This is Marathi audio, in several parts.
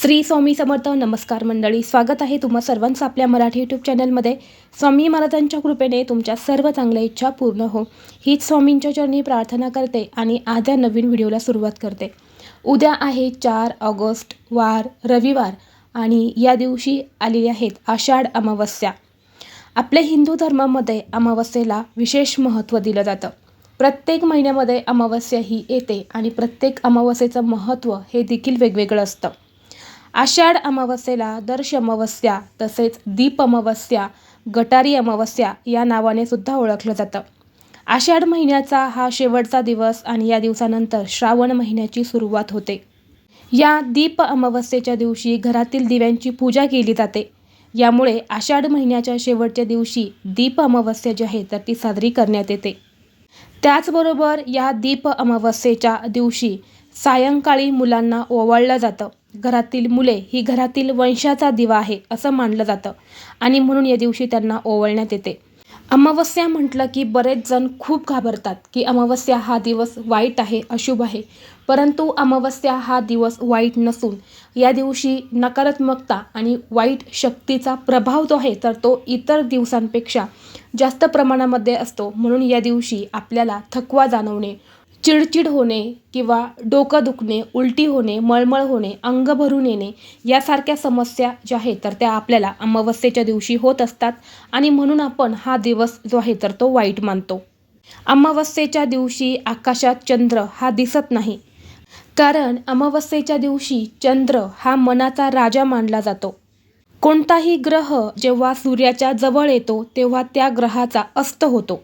श्री स्वामी समर्थ नमस्कार मंडळी. स्वागत आहे तुम्हा सर्वांचं आपल्या मराठी यूट्यूब चॅनलमध्ये स्वामी महाराजांच्या कृपेने तुमच्या सर्व चांगल्या इच्छा पूर्ण हो. हीच स्वामींच्या चरणी प्रार्थना करते आणि आज या नवीन व्हिडिओला सुरुवात करते. उद्या आहे चार ऑगस्ट वार रविवार आणि या दिवशी आलेली आहेत आषाढ अमावस्या. आपल्या हिंदू धर्मामध्ये अमावस्येला विशेष महत्त्व दिलं जातं. प्रत्येक महिन्यामध्ये अमावस्या ही येते आणि प्रत्येक अमावस्येचं महत्त्व हे देखील वेगवेगळं असतं. आषाढ अमावस्येला दर्श अमावस्या तसेच दीप अमावस्या गटारी अमावस्या या नावाने सुद्धा ओळखलं जातं. आषाढ महिन्याचा हा शेवटचा दिवस आणि या दिवसानंतर श्रावण महिन्याची सुरुवात होते. या दीप अमावस्येच्या दिवशी घरातील दिव्यांची पूजा केली जाते. यामुळे आषाढ महिन्याच्या शेवटच्या दिवशी दीप अमावस्या जी आहे तर ती साजरी करण्यात येते. त्याचबरोबर या दीप अमावस्येच्या दिवशी सायंकाळी मुलांना ओवाळलं जातं. घरातील मुले ही घरातील वंशाचा दिवा आहे असं मानलं जातं. आणि म्हणून या दिवशी त्यांना ओवाळण्यात येते. अमावस्या म्हटलं की बरेच जण खूप घाबरतात की अमावस्या हा दिवस वाईट आहे अशुभ आहे. परंतु अमावस्या हा दिवस वाईट नसून या दिवशी नकारात्मकता आणि वाईट शक्तीचा प्रभाव जो आहे तर तो इतर दिवसांपेक्षा जास्त प्रमाणामध्ये असतो. म्हणून या दिवशी आपल्याला थकवा जाणवणे चिडचिड होणे किंवा डोकं दुखणे उलटी होणे मळमळ होणे अंग भरून येणे यासारख्या समस्या ज्या आहेत तर त्या आपल्याला अमावस्येच्या दिवशी होत असतात आणि म्हणून आपण हा दिवस जो आहे तर तो वाईट मानतो. अमावस्येच्या दिवशी आकाशात चंद्र हा दिसत नाही. कारण अमावस्येच्या दिवशी चंद्र हा मनाचा राजा मानला जातो. कोणताही ग्रह जेव्हा सूर्याच्या जवळ येतो तेव्हा त्या ग्रहाचा अस्त होतो.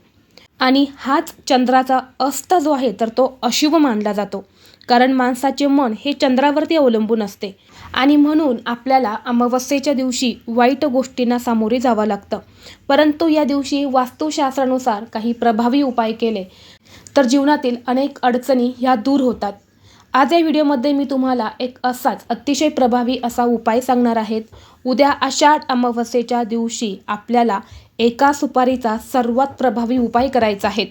आणि हाच चंद्राचा अस्त जो आहे तर तो अशुभ मानला जातो. कारण माणसाचे मन हे चंद्रावरती अवलंबून असते. आणि म्हणून आपल्याला अमावस्येच्या दिवशी वाईट गोष्टींना सामोरे जावं लागतं. परंतु या दिवशी वास्तुशास्त्रानुसार काही प्रभावी उपाय केले तर जीवनातील अनेक अडचणी ह्या दूर होतात. आज या व्हिडिओमध्ये मी तुम्हाला एक असाच अतिशय प्रभावी असा उपाय सांगणार आहेत उद्या आषाढ अमावस्येच्या दिवशी आपल्याला एका सुपारीचा सर्वात प्रभावी उपाय करायचा आहे.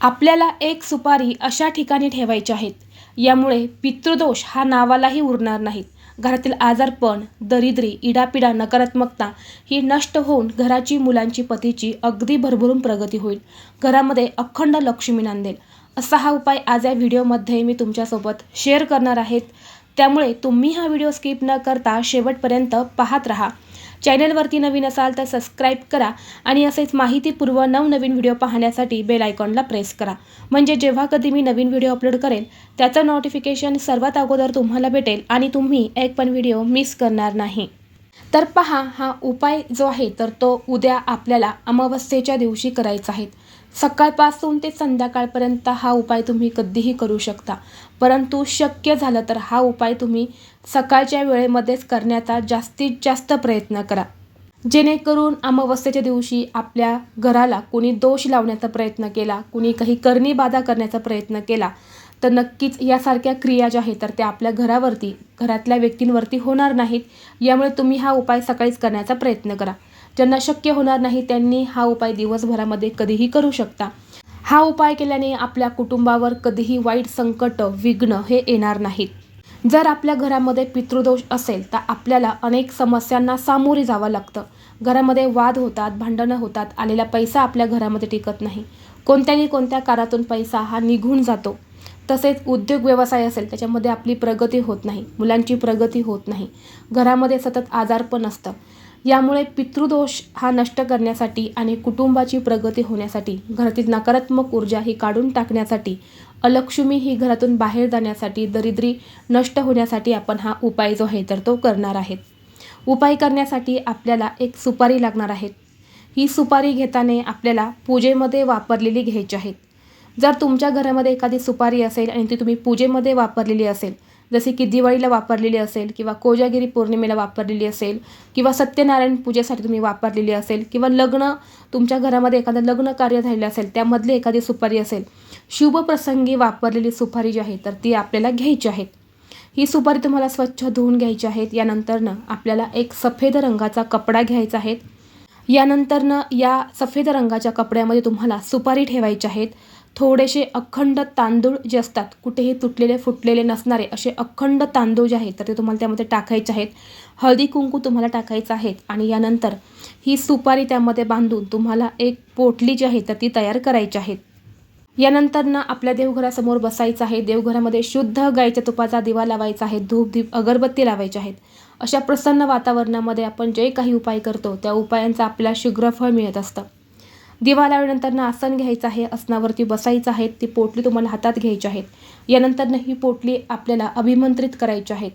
आपल्याला एक सुपारी अशा ठिकाणी ठेवायची आहेत यामुळे पितृदोष हा नावालाही उरणार नाहीत. घरातील आजारपण दरिद्री इडापिडा नकारात्मकता ही नष्ट होऊन घराची मुलांची पतीची अगदी भरभरून प्रगती होईल. घरामध्ये अखंड लक्ष्मी नांदेल. असा हा उपाय आज या व्हिडिओमध्ये मी तुमच्यासोबत शेअर करणार आहेत त्यामुळे तुम्ही हा व्हिडिओ स्किप न करता शेवटपर्यंत पाहत राहा. चॅनलवरती नवीन असाल तर सबस्क्राईब करा आणि असेच माहितीपूर्व नवनवीन व्हिडिओ पाहण्यासाठी बेल आयकॉनला प्रेस करा. म्हणजे जेव्हा कधी मी नवीन व्हिडिओ अपलोड करेल त्याचं नोटिफिकेशन सर्वात अगोदर तुम्हाला भेटेल आणि तुम्ही एक पण व्हिडिओ मिस करणार नाही. तर पहा हा उपाय जो आहे तर तो उद्या आपल्याला अमावस्येच्या दिवशी करायचा आहे. सकाळपासून ते संध्याकाळपर्यंत हा उपाय तुम्ही कधीही करू शकता. परंतु शक्य झालं तर हा उपाय तुम्ही सकाळच्या वेळेमध्येच करण्याचा जास्तीत जास्त प्रयत्न करा. जेणेकरून अमावस्येच्या दिवशी आपल्या घराला कोणी दोष लावण्याचा प्रयत्न केला कुणी काही करणी बाधा करण्याचा प्रयत्न केला तर नक्कीच यासारख्या क्रिया ज्या आहेत तर त्या आपल्या घरावरती घरातल्या व्यक्तींवरती होणार नाहीत. यामुळे तुम्ही हा उपाय सकाळीच करण्याचा प्रयत्न करा. ज्यांना शक्य होणार नाही त्यांनी हा उपाय दिवसभरामध्ये कधीही करू शकता. हा उपाय केल्याने आपल्या कुटुंबावर कधीही वाईट संकट विघ्न हे येणार नाहीत. जर आपल्या घरामध्ये पितृदोष असेल तर आपल्याला अनेक समस्यांना सामोरे जावं लागतं. घरामध्ये वाद होतात भांडणं होतात आलेला पैसा आपल्या घरामध्ये टिकत नाही. कोणत्यानी कोणत्या कारातून पैसा हा निघून जातो. तसेच उद्योग व्यवसाय असेल त्याच्यामध्ये आपली प्रगती होत नाही मुलांची प्रगती होत नाही घरामध्ये सतत आजारपण असतं यामुळे पितृदोष हा नष्ट करण्यासाठी आणि कुटुंबाची प्रगती होण्यासाठी घरातील नकारात्मक ऊर्जा ही काढून टाकण्यासाठी अलक्ष्मी ही घरातून बाहेर जाण्यासाठी दरिद्री नष्ट होण्यासाठी आपण हा उपाय जो आहे तर तो करणार आहेत. उपाय करण्यासाठी आपल्याला एक सुपारी लागणार आहेत ही सुपारी घेताना आपल्याला पूजेमध्ये वापरलेली घ्यायची आहेत. जर तुमच्या घरामध्ये एखादी सुपारी असेल आणि ती तुम्ही पूजेमध्ये वापरलेली असेल जसे की दिवाळीला वापरलेली असेल किंवा कोजागिरी पौर्णिमेला वापरलेली असेल किंवा सत्यनारायण पूजेसाठी तुम्ही वापरलेली असेल किंवा लग्न तुमच्या घरामध्ये एखादं लग्न कार्य झालेलं असेल त्यामधली एखादी सुपारी असेल शुभप्रसंगी वापरलेली सुपारी जी आहे तर ती आपल्याला घ्यायची आहेत ही सुपारी तुम्हाला स्वच्छ धुवून घ्यायची आहेत यानंतरनं आपल्याला एक सफेद रंगाचा कपडा घ्यायचा आहे. यानंतरनं या सफेद रंगाच्या कपड्यामध्ये तुम्हाला सुपारी ठेवायची आहेत. थोडेसे अखंड तांदूळ जे असतात कुठेही तुटलेले फुटलेले नसणारे असे अखंड तांदूळ जे आहेत तर ते तुम्हाला त्यामध्ये टाकायचे आहेत. हळदी कुंकू तुम्हाला टाकायचं आहे आणि यानंतर ही सुपारी त्यामध्ये बांधून तुम्हाला एक पोटली जी आहे तर ती तयार करायची आहेत यानंतर ना आपल्या देवघरासमोर बसायचं आहे. देवघरामध्ये शुद्ध गाईच्या तुपाचा दिवा लावायचा आहे. धूप दीप अगरबत्ती लावायचे आहेत. अशा प्रसन्न वातावरणामध्ये आपण जे काही उपाय करतो त्या उपायांचा आपल्याला शीघ्रफळ मिळत असतं. दिवा लावल्यानंतर ना आसन घ्यायचं आहे आसनावरती बसायचं आहे ती पोटली तुम्हाला हातात घ्यायची आहेत. यानंतरनं ही पोटली आपल्याला अभिमंत्रित करायची आहेत.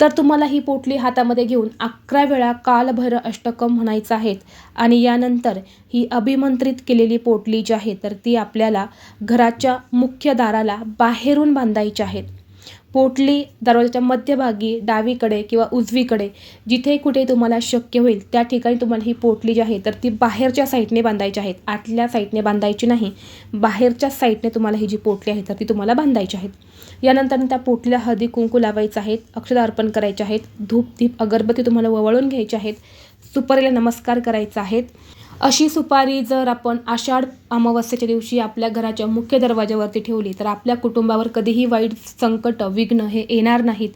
तर तुम्हाला ही पोटली हातामध्ये घेऊन अकरा वेळा कालभैर अष्टकम म्हणायचं आहेत आणि यानंतर ही अभिमंत्रित केलेली पोटली जी आहे तर ती आपल्याला घराच्या मुख्य दाराला बाहेरून बांधायची आहेत. पोटली दरवाजाच्या मध्यभागी डावीकडे किंवा उजवीकडे जिथे कुठे तुम्हाला शक्य होईल त्या ठिकाणी तुम्हाला ही पोटली जी आहे तर ती बाहेरच्या साईडने बांधायची आहेत आतल्या साईडने बांधायची नाही बाहेरच्या साईडने तुम्हाला ही जी पोटली आहे तर ती तुम्हाला बांधायची आहेत यानंतर त्या पोटलीला हळदी कुंकू लावायचं आहेत अक्षर अर्पण करायचे आहेत धूप दीप अगरबत्ती तुम्हाला ववळून घ्यायचे आहेत सुपारीला नमस्कार करायचा आहेत अशी सुपारी जर आपण आषाढ अमावस्येच्या दिवशी आपल्या घराच्या मुख्य दरवाज्यावरती ठेवली तर आपल्या कुटुंबावर कधीही वाईट संकट विघ्न हे येणार नाहीत.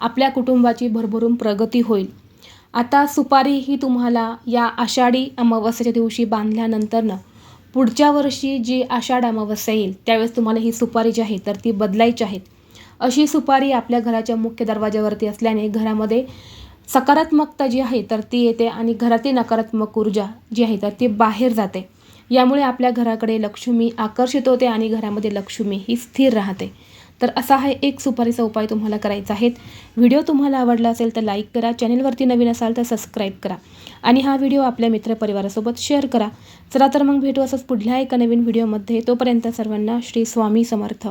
आपल्या कुटुंबाची भरभरून प्रगती होईल. आता सुपारी ही तुम्हाला या आषाढी अमावस्येच्या दिवशी बांधल्यानंतरनं पुढच्या वर्षी जी आषाढ अमावस्या येईल त्यावेळेस तुम्हाला ही सुपारी जी आहे तर ती बदलायची आहेत अशी सुपारी आपल्या घराच्या मुख्य दरवाज्यावरती असल्याने घरामध्ये सकारात्मकता जी आहे तर ती येते आणि घरातील नकारात्मक ऊर्जा जी आहे तर ती बाहेर जाते. यामुळे आपल्या घराकडे लक्ष्मी आकर्षित होते आणि घरामध्ये लक्ष्मी ही स्थिर राहते. तर असा हा एक सुपारीचा उपाय तुम्हाला करायचा आहे. व्हिडिओ तुम्हाला आवडला असेल तर लाईक करा. चॅनलवरती नवीन असाल तर सबस्क्राईब करा. आणि हा व्हिडिओ आपल्या मित्रपरिवारासोबत शेअर करा. चला तर मग भेटू असंच पुढल्या एका नवीन व्हिडिओमध्ये. तोपर्यंत सर्वांना श्री स्वामी समर्थ.